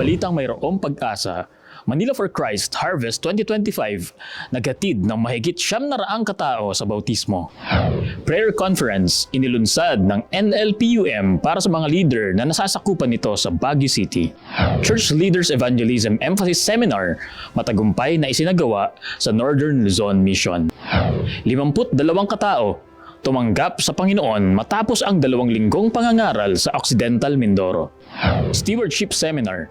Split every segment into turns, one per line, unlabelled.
Balitang mayroong pag-asa, Manila for Christ Harvest 2025 naghatid ng mahigit siyam na raang katao sa bautismo. Prayer Conference inilunsad ng NLPUM para sa mga leader na nasasakupan nito sa Baguio City. Church Leaders Evangelism Emphasis Seminar matagumpay na isinagawa sa Northern Luzon Mission. 52 katao tumanggap sa Panginoon matapos ang dalawang linggong pangangaral sa Occidental Mindoro. Stewardship Seminar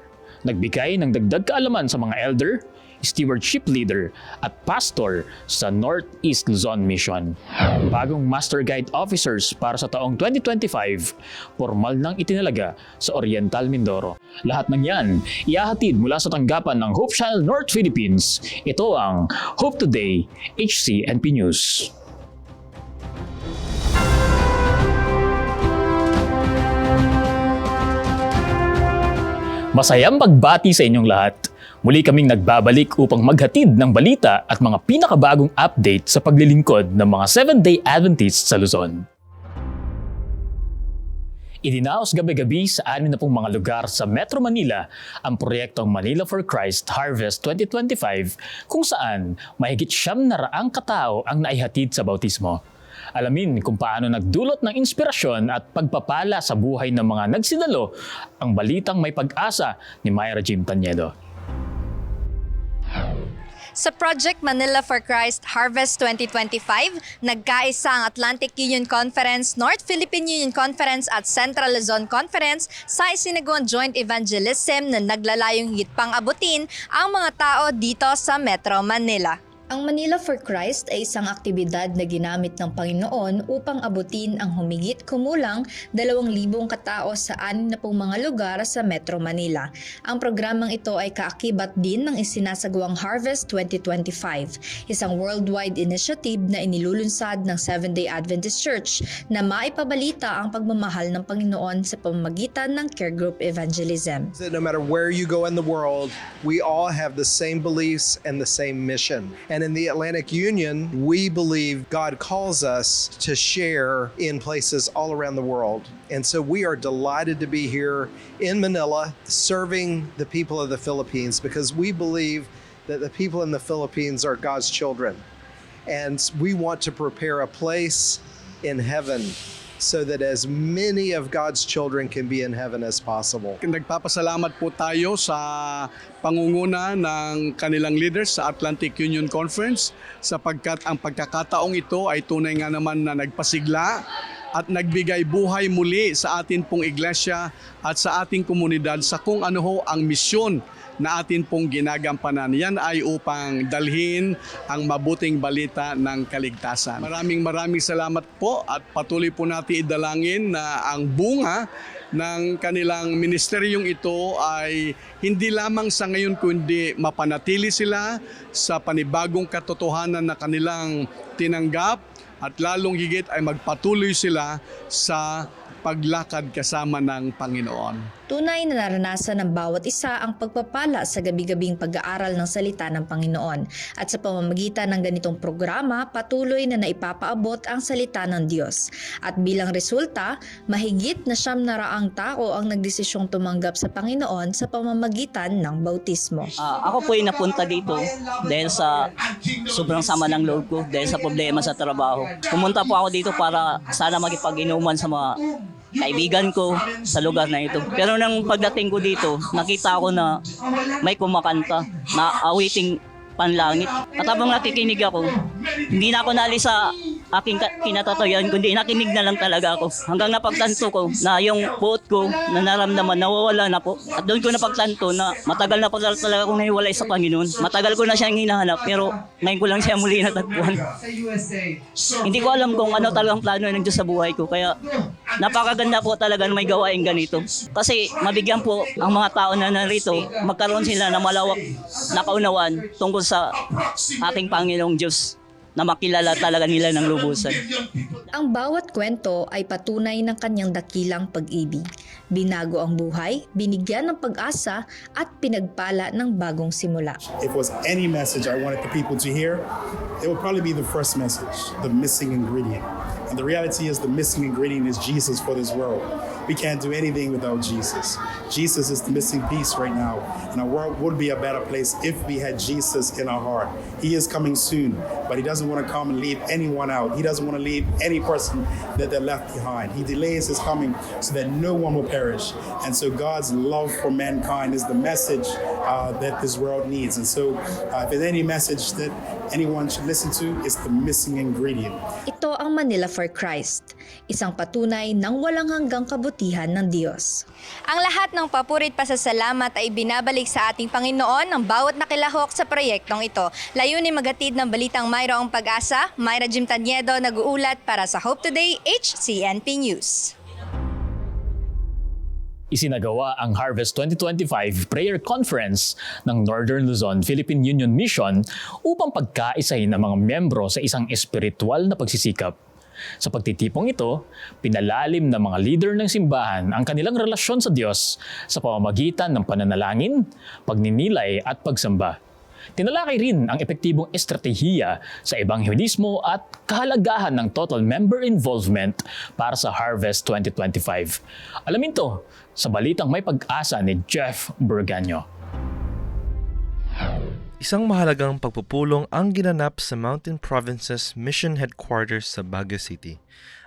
nagbigay ng dagdag kaalaman sa mga elder, stewardship leader at pastor sa Northeast Luzon Mission. Bagong Master Guide Officers para sa taong 2025, formal nang itinalaga sa Oriental Mindoro. Lahat ng yan, iahatid mula sa tanggapan ng Hope Channel North Philippines. Ito ang Hope Today, HCNP News. Masayang pagbati sa inyong lahat. Muli kaming nagbabalik upang maghatid ng balita at mga pinakabagong update sa paglilingkod ng mga 7-day Adventists sa Luzon. Idinaos gabi-gabi sa anim na pong mga lugar sa Metro Manila ang proyektong Manila for Christ Harvest 2025 kung saan mahigit siyam na raang katao ang naihatid sa bautismo. Alamin kung paano nagdulot ng inspirasyon at pagpapala sa buhay ng mga nagsidalo ang balitang may pag-asa ni Myra Jim Tanyedo.
Sa Project Manila for Christ Harvest 2025, nagkaisa ang Atlantic Union Conference, North Philippine Union Conference at Central Luzon Conference sa isinagawang joint evangelism na naglalayong higit pang abutin ang mga tao dito sa Metro Manila.
Ang Manila for Christ ay isang aktibidad na ginamit ng Panginoon upang abutin ang humigit kumulang 2,000 katao sa anim na pong mga lugar sa Metro Manila. Ang programang ito ay kaakibat din ng isinasagawang Harvest 2025, isang worldwide initiative na inilulunsad ng Seventh-day Adventist Church na maipabalita ang pagmamahal ng Panginoon sa pamamagitan ng care group evangelism.
no matter where you go in the world, we all have the same beliefs and the same mission. And in the Atlantic Union, we believe God calls us to share in places all around the world. And so we are delighted to be here in Manila serving the people of the Philippines because we believe that the people in the Philippines are God's children. And we want to prepare a place in heaven so that as many of God's children can be in heaven as possible.
Nagpapasalamat po tayo sa pangunguna ng kanilang leaders sa Atlantic Union Conference sapagkat ang pagkakataong ito ay tunay nga naman na nagpasigla at nagbigay buhay muli sa atin pong iglesia at sa ating komunidad sa kung ano ho ang misyon na atin pong ginagampanan. Yan ay upang dalhin ang mabuting balita ng kaligtasan. Maraming maraming salamat po at patuloy po natin idalangin na ang bunga ng kanilang ministeryong ito ay hindi lamang sa ngayon kundi mapanatili sila sa panibagong katotohanan na kanilang tinanggap at lalong higit ay magpatuloy sila sa paglakad kasama ng Panginoon.
Tunay na naranasan ng bawat isa ang pagpapala sa gabi-gabing pag-aaral ng salita ng Panginoon at sa pamamagitan ng ganitong programa patuloy na naipapaabot ang salita ng Diyos. At bilang resulta, mahigit na siyam na raang tao ang nagdesisyong tumanggap sa Panginoon sa pamamagitan ng bautismo.
Ah, ako po ay napunta dito dahil sa sobrang sama ng loob ko, dahil sa problema sa trabaho. Pumunta po ako dito para sana makipag-inuman sa mga kaibigan ko sa lugar na ito. Pero nang pagdating ko dito, nakita ko na may kumakanta na awiting panlangit. At habang nakikinig ako, hindi na ako naalis sa aking kinatatayan, kundi nakinig na lang talaga ako. Hanggang napagtanto ko na yung puot ko na naramdaman, nawawala na po. At doon ko napagtanto na matagal na pala talaga akong nahiwalay sa Panginoon. Matagal ko na siyang hinahanap, pero ngayon ko lang siya muli natagpuan. Hindi ko alam kung ano talagang plano ng Diyos sa buhay ko. Kaya napakaganda po talaga na may gawain ganito. Kasi mabigyan po ang mga tao na narito, magkaroon sila ng malawak na kaunawan tungkol sa ating Panginoong Diyos na makilala talaga nila ng lubusan.
Ang bawat kwento ay patunay ng kanyang dakilang pag-ibig. Binago ang buhay, binigyan ng pag-asa at pinagpala ng bagong simula.
If it was any message I wanted the people to hear, it would probably be the first message, the missing ingredient. And the reality is, the missing ingredient is Jesus for this world. We can't do anything without Jesus. Jesus is the missing piece right now, and our world would be a better place if we had Jesus in our heart. He is coming soon, but He doesn't want to come and leave anyone out. He doesn't want to leave any person that they're left behind. He delays His coming so that no one will perish. And so God's love for mankind is the message uh, that this world needs. And so, uh, if there's any message that anyone should listen to, it's the missing ingredient.
Ito ang Manila for Christ, isang patunay ng walang hanggang kabutihan ng Diyos.
Ang lahat ng papurit pasasalamat ay binabalik sa ating Panginoon ng bawat nakilahok sa proyektong ito. Layunin magatid ng balitang mayroong pag-asa, Myra Jim Tanyedo nag-uulat para sa Hope Today HCNP News.
Isinagawa ang Harvest 2025 Prayer Conference ng Northern Luzon Philippine Union Mission upang pagkaisahin ang mga miyembro sa isang espiritual na pagsisikap. Sa pagtitipong ito, pinalalim ng mga leader ng simbahan ang kanilang relasyon sa Diyos sa pamamagitan ng pananalangin, pagninilay at pagsamba. Tinalakay rin ang epektibong estratehiya sa ebanghelismo at kahalagahan ng total member involvement para sa Harvest 2025. Alamin to sa balitang may pag-asa ni Jeff Burganyo.
Isang mahalagang pagpupulong ang ginanap sa Mountain Provinces Mission Headquarters sa Baguio City,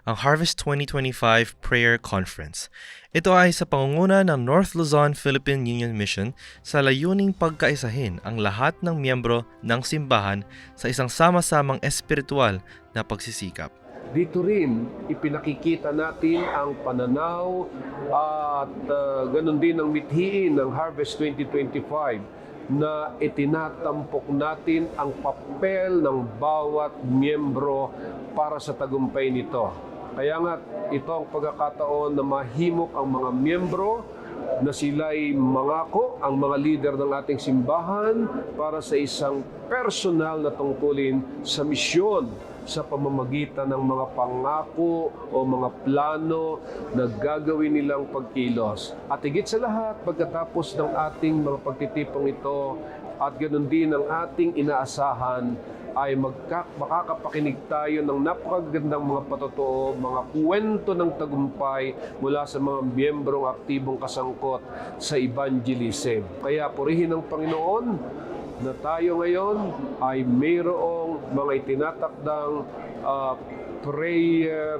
ang Harvest 2025 Prayer Conference. Ito ay sa pangunguna ng North Luzon Philippine Union Mission sa layuning pagkaisahin ang lahat ng miyembro ng simbahan sa isang sama-samang espiritual na pagsisikap.
dito rin ipinakikita natin ang pananaw at uh, ganun din ang mithiin ng Harvest 2025 na itinatampok natin ang papel ng bawat miyembro para sa tagumpay nito. Kaya nga ito ang pagkakataon na mahimok ang mga miyembro na sila'y mangako ang mga leader ng ating simbahan para sa isang personal na tungkulin sa misyon sa pamamagitan ng mga pangako o mga plano na gagawin nilang pagkilos. At higit sa lahat, pagkatapos ng ating mga pagtitipong ito at ganoon din ang ating inaasahan ay magka, makakapakinig tayo ng napakagandang mga patotoo, mga kwento ng tagumpay mula sa mga miyembrong aktibong kasangkot sa evangelism. Kaya purihin ng Panginoon na tayo ngayon ay mayroong mga itinatakdang ah, prayer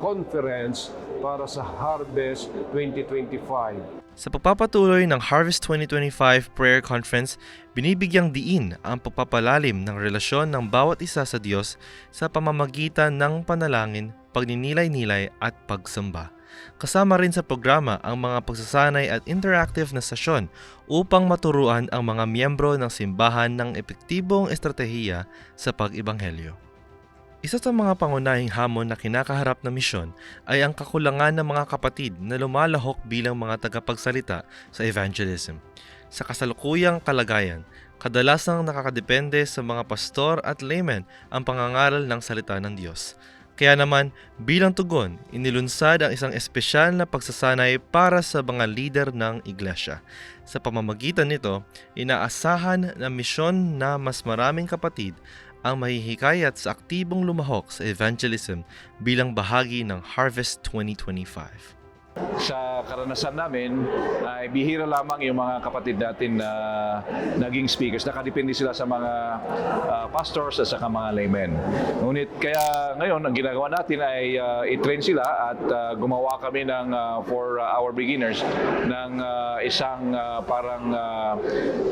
conference para sa Harvest 2025.
Sa pagpapatuloy ng Harvest 2025 Prayer Conference, binibigyang diin ang pagpapalalim ng relasyon ng bawat isa sa Diyos sa pamamagitan ng panalangin, pagninilay-nilay at pagsamba. Kasama rin sa programa ang mga pagsasanay at interactive na sesyon upang maturuan ang mga miyembro ng simbahan ng epektibong estratehiya sa pag-ibanghelyo. Isa sa mga pangunahing hamon na kinakaharap ng misyon ay ang kakulangan ng mga kapatid na lumalahok bilang mga tagapagsalita sa evangelism. Sa kasalukuyang kalagayan, kadalasang nakakadepende sa mga pastor at laymen ang pangangaral ng salita ng Diyos. Kaya naman, bilang tugon, inilunsad ang isang espesyal na pagsasanay para sa mga lider ng iglesia. Sa pamamagitan nito, inaasahan ng misyon na mas maraming kapatid ang mahihikayat sa aktibong lumahok sa evangelism bilang bahagi ng Harvest 2025.
Sa karanasan namin, ay bihira lamang yung mga kapatid natin na naging speakers. Nakadepende sila sa mga ah, pastors at saka mga laymen. Ngunit kaya ngayon, ang ginagawa natin ay ah, i-train sila at ah, gumawa kami ng ah, for ah, our beginners ng ah, isang ah, parang ah,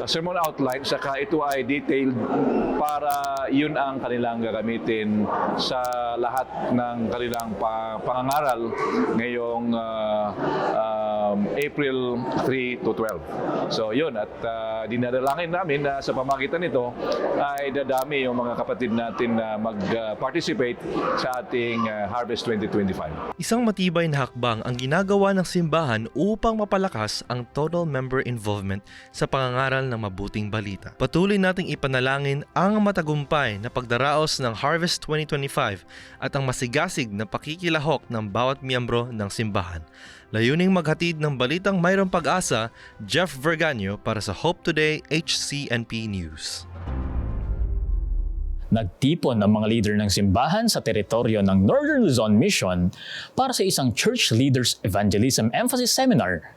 sermon outline saka ito ay detailed para yun ang kanilang gagamitin sa lahat ng kanilang pa- pangangaral ngayong uh, um, April 3 to 12. So yun, at uh, dinadalangin namin na sa pamagitan nito ay dadami yung mga kapatid natin na mag-participate sa ating uh, Harvest 2025.
Isang matibay na hakbang ang ginagawa ng simbahan upang mapalakas ang total member involvement sa pangangaral ng mabuting balita. Patuloy nating ipanalangin ang matagumpay na pagdaraos ng Harvest 2025 at ang masigasig na pakikilahok ng bawat miyembro ng simbahan. Layuning maghatid ng balitang mayroong pag-asa, Jeff Verganyo para sa Hope Today HCNP News.
Nagtipon ang mga leader ng simbahan sa teritoryo ng Northern Luzon Mission para sa isang Church Leaders Evangelism Emphasis Seminar.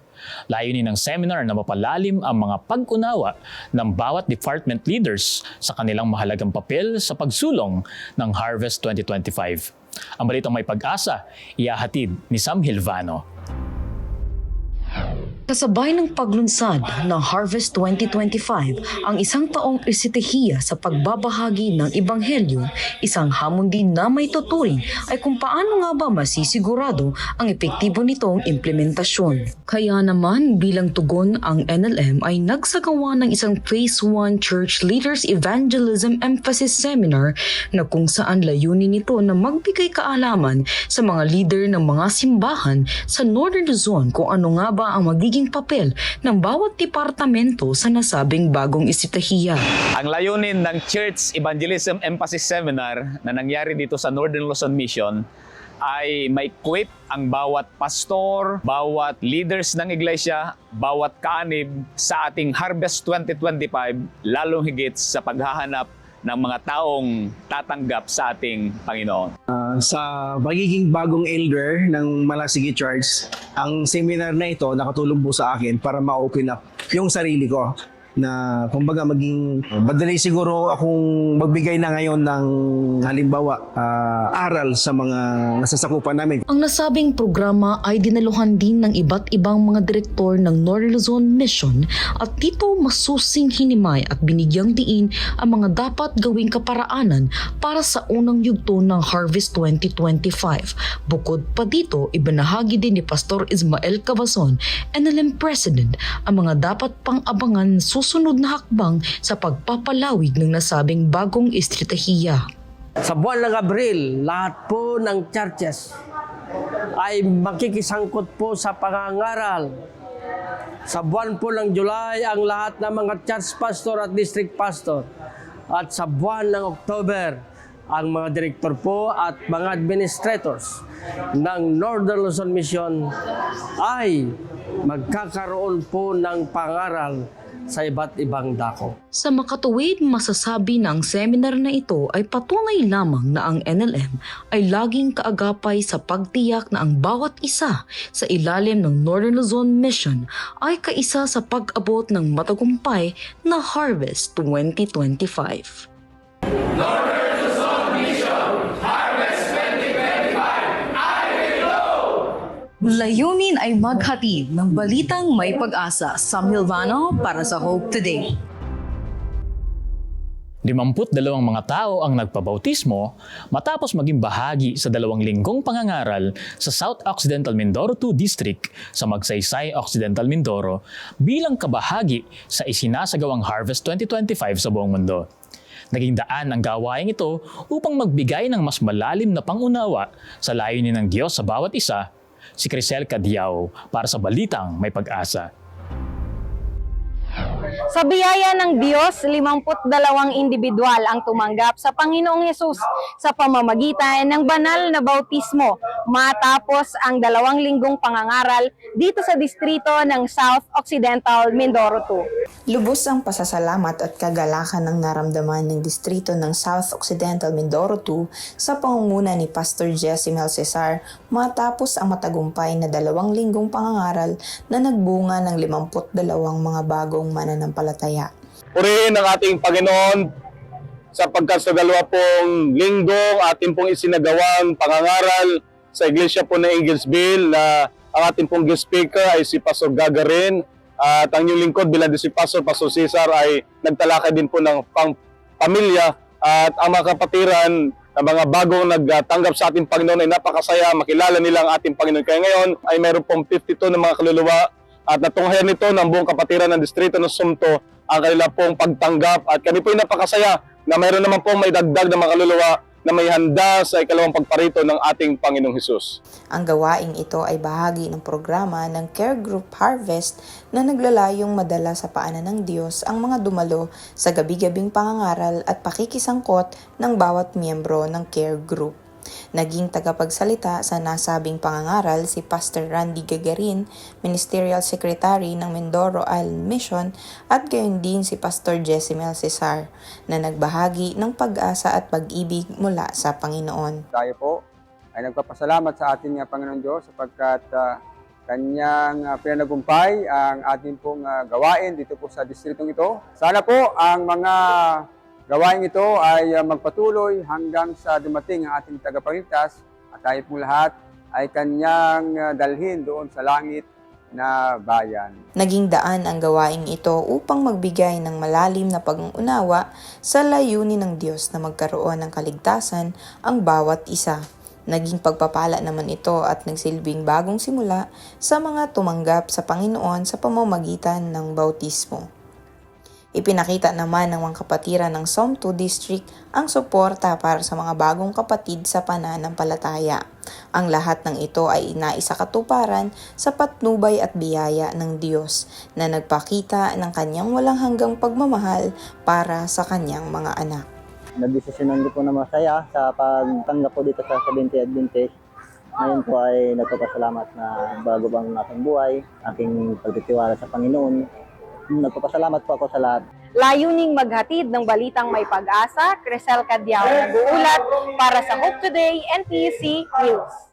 Layunin ng seminar na mapalalim ang mga pag-unawa ng bawat department leaders sa kanilang mahalagang papel sa pagsulong ng Harvest 2025. Ang balitang may pag-asa, iyahatid ni Sam Hilvano. Ow.
Kasabay ng paglunsad ng Harvest 2025 ang isang taong isitehiya sa pagbabahagi ng Ebanghelyo, isang hamon din na may tuturing ay kung paano nga ba masisigurado ang epektibo nitong implementasyon. Kaya naman bilang tugon ang NLM ay nagsagawa ng isang Phase 1 Church Leaders Evangelism Emphasis Seminar na kung saan layunin nito na magbigay kaalaman sa mga leader ng mga simbahan sa Northern Luzon kung ano nga ba ang magiging papel ng bawat departamento sa nasabing bagong isitahiya.
Ang layunin ng Church Evangelism Emphasis Seminar na nangyari dito sa Northern Luzon Mission ay ma-equip ang bawat pastor, bawat leaders ng iglesia, bawat kaanib sa ating Harvest 2025, lalong higit sa paghahanap ng mga taong tatanggap sa ating Panginoon.
sa magiging bagong elder ng Malasigi Church, ang seminar na ito nakatulong po sa akin para ma-open up yung sarili ko na kumbaga maging madali siguro akong magbigay na ngayon ng halimbawa ah, aral sa mga nasasakupan namin.
Ang nasabing programa ay dinaluhan din ng iba't ibang mga direktor ng Northern Luzon Mission at dito masusing hinimay at binigyang diin ang mga dapat gawing kaparaanan para sa unang yugto ng Harvest 2025. Bukod pa dito, ibinahagi din ni Pastor Ismael Cavazon, NLM President, ang mga dapat pang-abangan susunod na hakbang sa pagpapalawig ng nasabing bagong estratehiya.
Sa buwan ng Abril, lahat po ng churches ay makikisangkot po sa pangangaral. Sa buwan po ng July, ang lahat ng mga church pastor at district pastor. At sa buwan ng October, ang mga direktor po at mga administrators ng Northern Luzon Mission ay magkakaroon po ng pangaral sa iba't ibang dako.
Sa makatuwid, masasabi na ang seminar na ito ay patunay lamang na ang NLM ay laging kaagapay sa pagtiyak na ang bawat isa sa ilalim ng Northern Luzon Mission ay kaisa sa pag-abot ng matagumpay na Harvest 2025. Layunin ay maghatid ng balitang may pag-asa sa Milvano para sa Hope Today.
52 mga tao ang nagpabautismo matapos maging bahagi sa dalawang linggong pangangaral sa South Occidental Mindoro 2 District sa Magsaysay Occidental Mindoro bilang kabahagi sa isinasagawang Harvest 2025 sa buong mundo. Naging daan ang gawaing ito upang magbigay ng mas malalim na pangunawa sa layunin ng Diyos sa bawat isa, si Crisel Cadiao para sa Balitang May Pag-asa.
Sa biyaya ng Diyos, 52 individual ang tumanggap sa Panginoong Hesus sa pamamagitan ng banal na bautismo matapos ang dalawang linggong pangangaral dito sa distrito ng South Occidental Mindoro 2.
Lubos ang pasasalamat at kagalakan ng naramdaman ng distrito ng South Occidental Mindoro 2 sa pangunguna ni Pastor Jesse Mel Cesar matapos ang matagumpay na dalawang linggong pangangaral na nagbunga ng 52 mga bagong mananampalataya.
Purihin ang ating Panginoon sapagkat sa dalawa pong linggong ating pong isinagawang pangangaral sa iglesia po ng Eaglesville na ang ating pong guest speaker ay si Pastor Gagarin at ang inyong lingkod bilang si Pastor, Pastor Cesar ay nagtalakay din po ng pang pamilya at ang mga kapatiran na mga bagong nagtanggap sa ating Panginoon ay napakasaya, makilala nila ang ating Panginoon. Kaya ngayon ay meron pong 52 na mga kaluluwa at natunghayan nito ng buong kapatiran ng distrito ng Sumto ang kanila pong pagtanggap at kami po ay napakasaya na mayroon naman pong may dagdag na mga kaluluwa na may handa sa ikalawang pagparito ng ating Panginoong Hesus.
Ang gawaing ito ay bahagi ng programa ng Care Group Harvest na naglalayong madala sa paanan ng Diyos ang mga dumalo sa gabi-gabing pangangaral at pakikisangkot ng bawat miyembro ng Care Group. Naging tagapagsalita sa nasabing pangangaral si Pastor Randy Gagarin, Ministerial Secretary ng Mindoro Island Mission at gayon din si Pastor Jezimel Cesar na nagbahagi ng pag-asa at pag-ibig mula sa Panginoon.
Tayo po ay nagpapasalamat sa ating uh, Panginoon Diyos sapagkat uh, kanyang uh, pinanagumpay ang ating pong uh, gawain dito po sa distritong ito. Sana po ang mga gawain ito ay uh, magpatuloy hanggang sa dumating ang ating tagapagligtas at tayo po lahat ay kanyang uh, dalhin doon sa langit na bayan.
Naging daan ang gawaing ito upang magbigay ng malalim na pag-unawa sa layunin ng Diyos na magkaroon ng kaligtasan ang bawat isa. Naging pagpapala naman ito at nagsilbing bagong simula sa mga tumanggap sa Panginoon sa pamamagitan ng bautismo. Ipinakita naman ng mga kapatiran ng Som 2 District ang suporta para sa mga bagong kapatid sa pananampalataya. Ang lahat ng ito ay inaisa katuparan sa patnubay at biyaya ng Diyos na nagpakita ng kanyang walang hanggang pagmamahal para sa kanyang mga anak.
Nagdesisyonan ko po na masaya sa pagtanggap ko dito sa 70 Adventist. Ngayon po ay nagpapasalamat na bago bang aking buhay, aking pagtitiwala sa Panginoon. Nagpapasalamat po ako sa lahat.
Layuning maghatid ng balitang may pag-asa, Crisel Cadyao nag-uulat para sa Hope Today NPC News.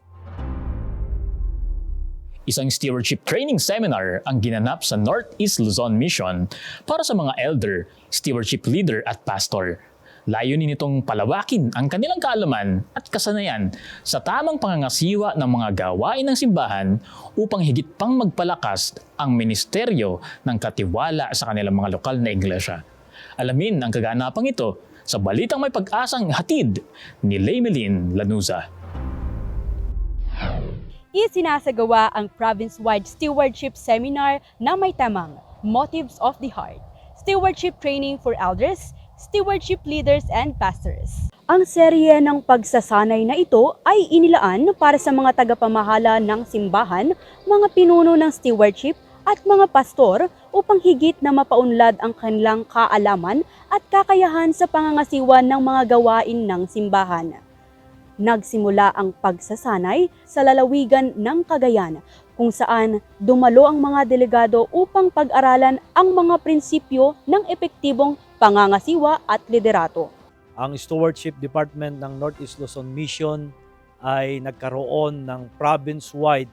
Isang stewardship training seminar ang ginanap sa Northeast Luzon Mission para sa mga elder, stewardship leader at pastor. Layunin nitong palawakin ang kanilang kaalaman at kasanayan sa tamang pangangasiwa ng mga gawain ng simbahan upang higit pang magpalakas ang ministeryo ng katiwala sa kanilang mga lokal na iglesia. Alamin ang kaganapang ito sa balitang may pag-asang hatid ni Lemelin Lanuza.
Isinasagawa ang province-wide stewardship seminar na may tamang Motives of the Heart, Stewardship Training for Elders, Stewardship Leaders and Pastors. Ang serye ng pagsasanay na ito ay inilaan para sa mga tagapamahala ng simbahan, mga pinuno ng stewardship at mga pastor upang higit na mapaunlad ang kanilang kaalaman at kakayahan sa pangangasiwa ng mga gawain ng simbahan. Nagsimula ang pagsasanay sa lalawigan ng Cagayan kung saan dumalo ang mga delegado upang pag-aralan ang mga prinsipyo ng epektibong pangangasiwa at liderato.
Ang Stewardship Department ng Northeast Luzon Mission ay nagkaroon ng province-wide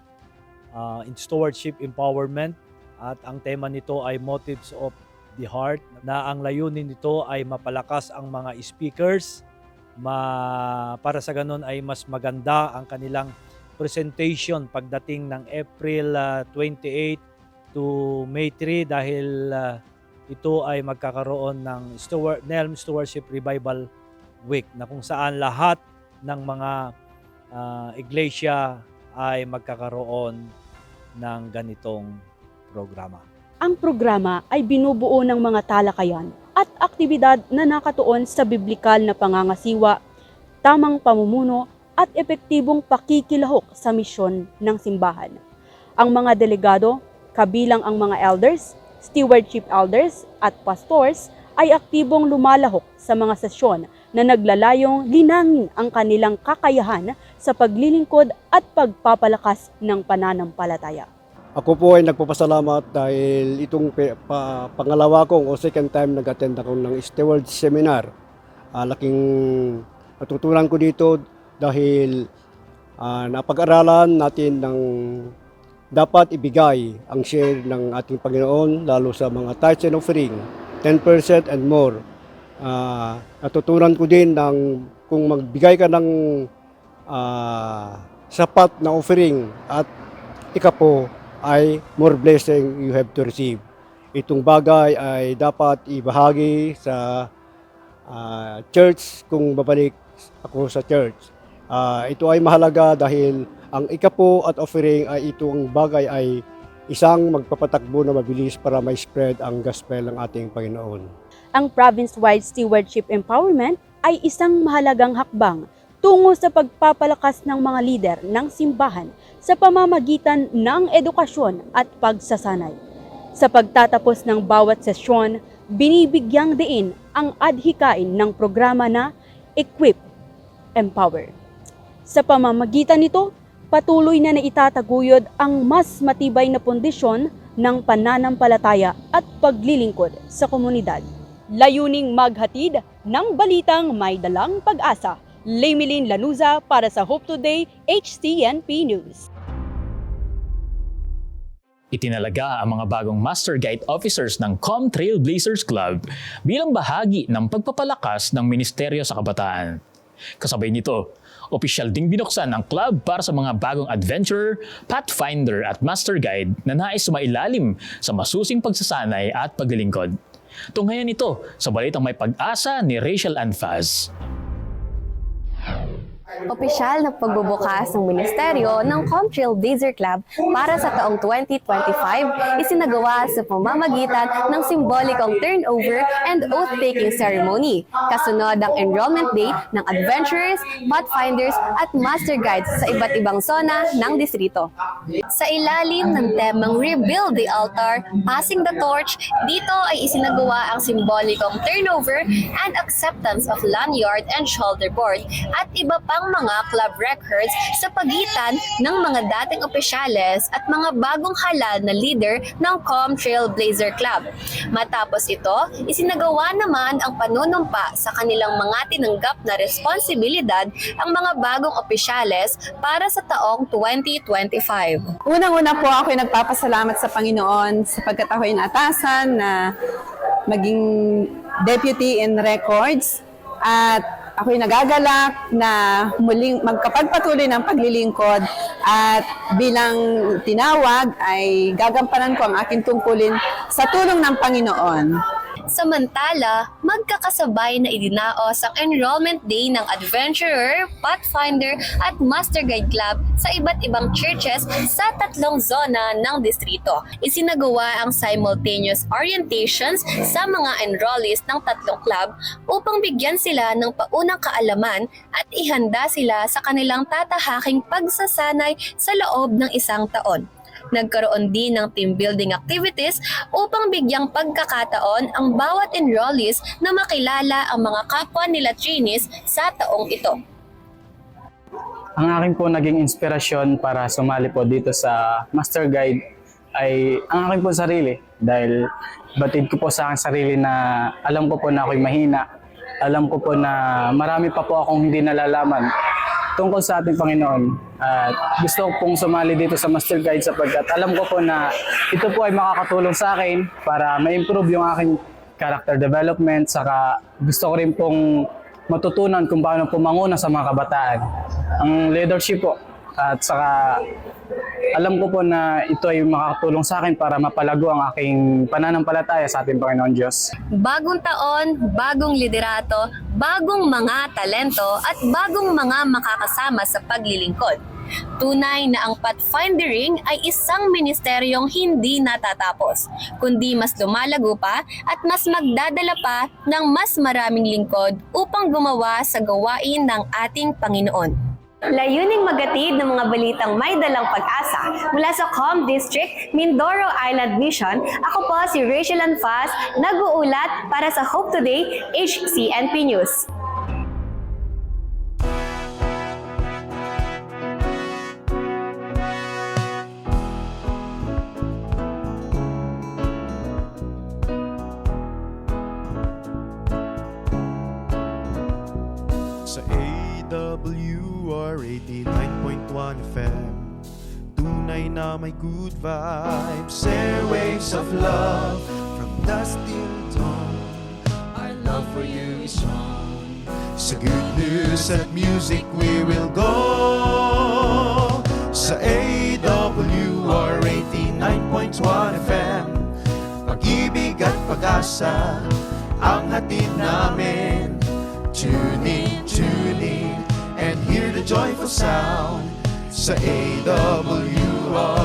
uh, stewardship empowerment at ang tema nito ay Motives of the Heart na ang layunin nito ay mapalakas ang mga speakers ma para sa ganun ay mas maganda ang kanilang presentation pagdating ng April uh, 28 to May 3 dahil uh, ito ay magkakaroon ng Steward, NELM Stewardship Revival Week na kung saan lahat ng mga uh, iglesia ay magkakaroon ng ganitong programa.
Ang programa ay binubuo ng mga talakayan at aktibidad na nakatuon sa biblikal na pangangasiwa, tamang pamumuno at epektibong pakikilahok sa misyon ng simbahan. Ang mga delegado, kabilang ang mga elders, stewardship elders at pastors ay aktibong lumalahok sa mga sesyon na naglalayong linangin ang kanilang kakayahan sa paglilingkod at pagpapalakas ng pananampalataya.
Ako po ay nagpapasalamat dahil itong pangalawa kong o second time nag-attend ako ng steward seminar. Ah, laking natutunan ko dito dahil ah, napag-aralan natin ng dapat ibigay ang share ng ating Panginoon lalo sa mga tithes and offering, 10% and more. Ah, natutunan ko din ng kung magbigay ka ng ah, sapat na offering at ikapo ay more blessing you have to receive. Itong bagay ay dapat ibahagi sa ah, church kung babalik ako sa church. Ah, ito ay mahalaga dahil ang ikapo at offering ay itong bagay ay isang magpapatakbo na mabilis para may spread ang gospel ng ating Panginoon.
Ang province-wide stewardship empowerment ay isang mahalagang hakbang tungo sa pagpapalakas ng mga lider ng simbahan sa pamamagitan ng edukasyon at pagsasanay. Sa pagtatapos ng bawat sesyon, binibigyang diin ang adhikain ng programa na Equip, Empower. Sa pamamagitan nito, patuloy na naitataguyod ang mas matibay na pundisyon ng pananampalataya at paglilingkod sa komunidad. Layuning maghatid ng balitang may dalang pag-asa. Lemilin Lanuza para sa Hope Today HCNP News.
Itinalaga ang mga bagong Master Guide Officers ng Com Trailblazers Club bilang bahagi ng pagpapalakas ng Ministeryo sa Kabataan. Kasabay nito, opisyal ding binuksan ang club para sa mga bagong adventurer, pathfinder at master guide na nais sumailalim sa masusing pagsasanay at paglilingkod. Tunghayan ito sa balitang may pag-asa ni Rachel Anfaz.
Opisyal na pagbubukas ng ministeryo ng Contrail Blazer Club para sa taong 2025 isinagawa sa pamamagitan ng simbolikong turnover and oath-taking ceremony. Kasunod ang enrollment day ng adventurers, pathfinders at master guides sa iba't ibang zona ng distrito. Sa ilalim ng temang Rebuild the Altar, Passing the Torch, dito ay isinagawa ang simbolikong turnover and acceptance of lanyard and shoulder board at iba pang mga club records sa pagitan ng mga dating opisyales at mga bagong halal na leader ng Com Trail Blazer Club. Matapos ito, isinagawa naman ang panunumpa sa kanilang mga tinanggap na responsibilidad ang mga bagong opisyales para sa taong 2025.
Unang-una po ako ay nagpapasalamat sa Panginoon sapagkat ako ay natasan na maging deputy in records at ako'y nagagalak na muling magkapagpatuloy ng paglilingkod at bilang tinawag ay gagampanan ko ang aking tungkulin sa tulong ng Panginoon.
Samantala, magkakasabay na idinaos ang enrollment day ng Adventurer, Pathfinder at Master Guide Club sa iba't ibang churches sa tatlong zona ng distrito. Isinagawa ang simultaneous orientations sa mga enrollees ng tatlong club upang bigyan sila ng paunang kaalaman at ihanda sila sa kanilang tatahaking pagsasanay sa loob ng isang taon. Nagkaroon din ng team building activities upang bigyang pagkakataon ang bawat enrollees na makilala ang mga kapwa nila trainees sa taong ito.
Ang akin po naging inspirasyon para sumali po dito sa Master Guide ay ang akin po sarili dahil batid ko po sa akin sarili na alam ko po na ako'y mahina. Alam ko po na marami pa po akong hindi nalalaman tungkol sa ating Panginoon. At gusto ko pong sumali dito sa Master Guide sapagkat alam ko po na ito po ay makakatulong sa akin para ma-improve yung aking character development. Saka gusto ko rin pong matutunan kung paano pumanguna sa mga kabataan. Ang leadership po. At saka alam ko po na ito ay makakatulong sa akin para mapalago ang aking pananampalataya sa ating Panginoon Diyos.
Bagong taon, bagong liderato, bagong mga talento at bagong mga makakasama sa paglilingkod. Tunay na ang pathfindering ay isang ministeryong hindi natatapos, kundi mas lumalago pa at mas magdadala pa ng mas maraming lingkod upang gumawa sa gawain ng ating Panginoon. Layuning magatid ng mga balitang may dalang pag-asa mula sa Com District, Mindoro Island Mission. Ako po si Rachel Anfaz, nag-uulat para sa Hope Today HCNP News.
May good vibes. Airwaves of love From dusk till dawn. Our love for you is strong. Sa good news at music we will go. Sa AWR 89.1 FM Pag-ibig at pag-asa Ang hatid namin. Tune in, tune in, and hear the joyful sound sa AWR.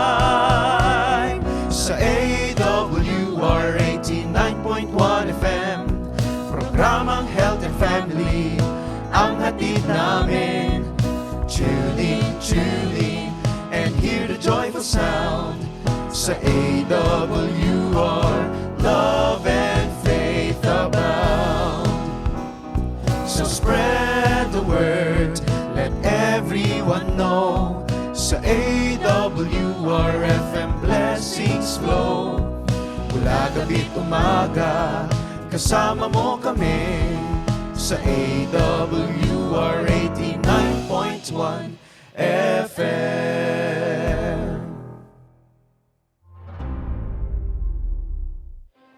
Tune in, tune in, and hear the joyful sound. Sa AWR, love and faith abound. So spread the word, let everyone know. Sa AWR FM blessings flow. Mula gabi't umaga, kasama mo kami. Sa AWR 89.1 FM.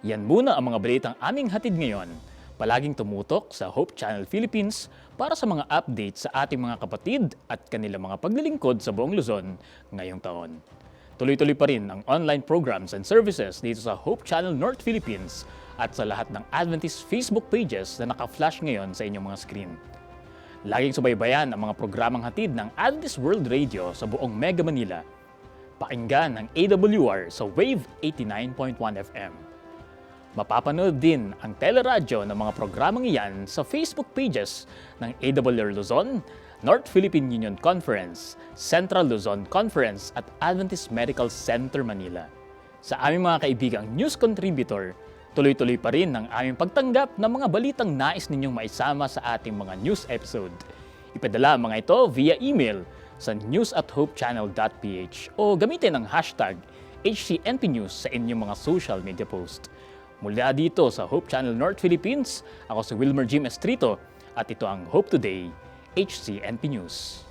Yan muna ang mga balitang aming hatid ngayon. Palaging tumutok sa Hope Channel Philippines para sa mga updates sa ating mga kapatid at kanilang mga paglilingkod sa buong Luzon ngayong taon. Tuloy-tuloy pa rin ang online programs and services dito sa Hope Channel North Philippines at sa lahat ng Adventist Facebook pages na naka-flash ngayon sa inyong mga screen. Laging subaybayan ang mga programang hatid ng Adventist World Radio sa buong Mega Manila. Pakinggan ang AWR sa Wave 89.1 FM. Mapapanood din ang teleradyo ng mga programang iyan sa Facebook pages ng AWR Luzon, North Philippine Union Conference, Central Luzon Conference at Adventist Medical Center Manila. Sa aming mga kaibigang news contributor, tuloy-tuloy pa rin ang aming pagtanggap ng mga balitang nais ninyong maisama sa ating mga news episode. Ipadala ang mga ito via email sa news at hopechannel.ph o gamitin ang hashtag HCNP News sa inyong mga social media post. Mula dito sa Hope Channel North Philippines, ako si Wilmer Jim Estrito at ito ang Hope Today, HCNP News.